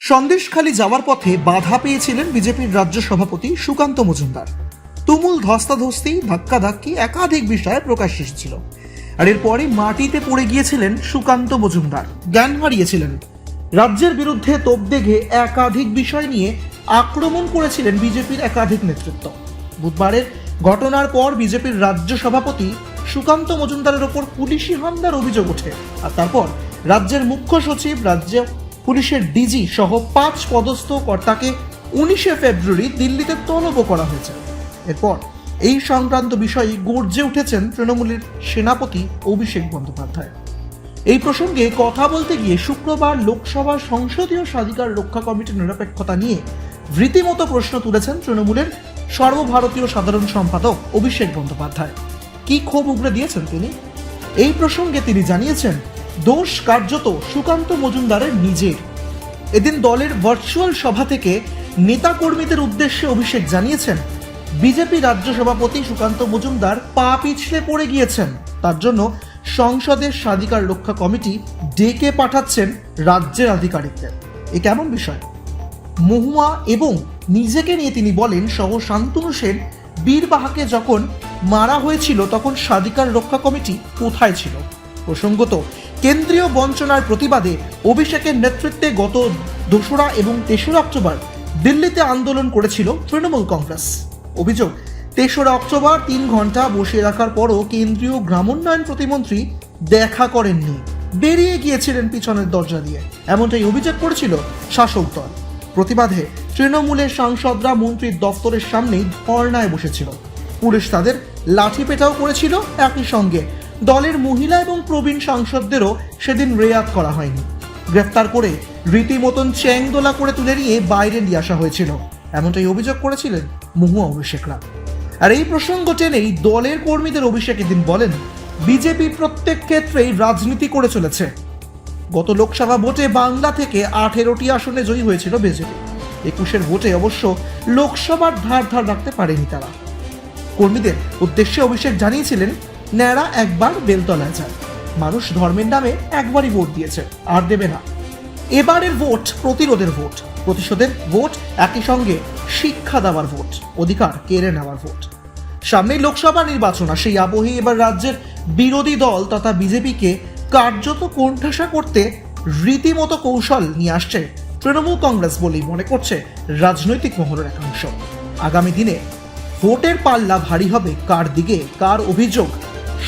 সন্দেশখালী যাওয়ার পথে বাধা পেয়েছিলেন বিজেপির রাজ্য সভাপতি সুকান্ত মজুমদার। তুমুল ধস্তাধস্তি, ধাক্কাধাক্কি একাধিক বিষয়ে প্রকাশ এসেছিল। আর এরপরে মাটিতে পড়ে গিয়েছিলেন সুকান্ত মজুমদার। জ্ঞান হারিয়েছিলেন। রাজ্যের বিরুদ্ধে তোপ দেখে একাধিক বিষয় নিয়ে আক্রমণ করেছিলেন বিজেপির একাধিক নেতৃত্ব। বুধবারের ঘটনার পর বিজেপির রাজ্য সভাপতি সুকান্ত মজুমদারের ওপর পুলিশি হামলার অভিযোগ ওঠে। আর তারপর রাজ্যের মুখ্য সচিব, রাজ্য পুলিশের ডিজি সহ পাঁচ পদস্থ কর্তাকে উনিশে ফেব্রুয়ারি দিল্লিতে তলব করা হয়েছে। এরপর এই সংক্রান্ত বিষয়ে গর্জে উঠেছেন তৃণমূলের সেনাপতি অভিষেক বন্দ্যোপাধ্যায়। এই প্রসঙ্গে কথা বলতে গিয়ে শুক্রবার লোকসভা সংসদীয় স্বাধিকার রক্ষা কমিটির নিরপেক্ষতা নিয়ে রীতিমতো প্রশ্ন তুলেছেন তৃণমূলের সর্বভারতীয় সাধারণ সম্পাদক অভিষেক বন্দ্যোপাধ্যায়। কি ক্ষোভ উগড়ে দিয়েছেন তিনি? এই প্রসঙ্গে তিনি জানিয়েছেন দোষ কার্যত সুকান্ত মজুমদারের নিজের। এদিন দলের ভার্চুয়াল সভা থেকে নেতাকর্মীদের উদ্দেশ্যে অভিষেক জানিয়েছেন, বিজেপি রাজ্য সভাপতি সুকান্ত মজুমদার পা পিছলে পড়ে গিয়েছেন। তার জন্য সংসদের স্বাধিকার রক্ষা কমিটি ডেকে পাঠাচ্ছেন রাজ্যের আধিকারিকদের। এ কেমন বিষয়? মহুয়া এবং নিজেকে নিয়ে তিনি বলেন, সহ শান্তনু সেন বীরবাহাকে যখন মারা হয়েছিল, তখন স্বাধিকার রক্ষা কমিটি কোথায় ছিল? প্রসঙ্গত কেন্দ্রীয় বঞ্চনার প্রতিবাদে অভিষেকের নেতৃত্বে গত দোসরা এবং তেসরা অক্টোবর দিল্লিতে আন্দোলন করেছিল তৃণমূল কংগ্রেস। অভিযোগ, তেসরা অক্টোবর তিন ঘণ্টা বসে রাখার পরও কেন্দ্রীয় গ্রামোন্নয়ন প্রতিমন্ত্রী দেখা করেননি। বেরিয়ে গিয়েছিলেন পিছনের দরজা দিয়ে। এমনটাই অভিযোগ করেছিল শাসক দল। প্রতিবাদে তৃণমূলের সাংসদরা মন্ত্রীর দফতরের সামনেই ধর্নায় বসেছিল। পুলিশ তাদের লাঠি পেটাও করেছিল একই সঙ্গে। দলের মহিলা এবং প্রবীণ সাংসদদেরও সেদিন রেয়াত করা হয়নি। গ্রেফতার করে রীতিমতন চ্যাংদোলা করে তুলে নিয়ে বাইরে নিয়ে আসা হয়েছিল। এমনটাই অভিযোগ করেছিলেন মহুয়া অভিষেকরা। আর এই প্রসঙ্গ টেনেই দলের কর্মীদের অভিষেক এদিন বলেন, বিজেপি প্রত্যেক ক্ষেত্রেই রাজনীতি করে চলেছে। গত লোকসভা ভোটে বাংলা থেকে আঠেরোটি আসনে জয়ী হয়েছিল বিজেপি। একুশের ভোটে অবশ্য লোকসভার ধার ধার রাখতে পারেনি তারা। কর্মীদের উদ্দেশ্যে অভিষেক জানিয়েছিলেন ন্যাড়া একবার বেলতলায় যায়। মানুষ ধর্মের নামে একবারই ভোট দিয়েছে, আর দেবে না। এবারের ভোট প্রতিরোধের ভোট, প্রতিশোধের ভোট, একই সঙ্গে শিক্ষা দেওয়ার ভোট, অধিকার কেড়ে নেওয়ার ভোট। সামনেই লোকসভা নির্বাচন, আর সেই আবহে এবার রাজ্যের বিরোধী দল তথা বিজেপিকে কার্যত কোণঠাসা করতে রীতিমতো কৌশল নিয়ে আসছে তৃণমূল কংগ্রেস বলেই মনে করছে রাজনৈতিক মহলের একাংশ আগামী দিনে ভোটের পাল্লা ভারী হবে কার দিকে, কার অভিযোগ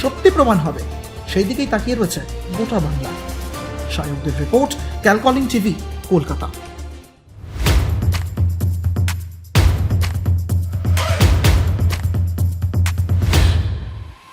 সত্যি প্রমাণ হবে। সেই দিকেই তাকিয়ে রয়েছে গোটা বাংলা। সায়কদের রিপোর্ট ক্যালকলিং টিভি কলকাতা।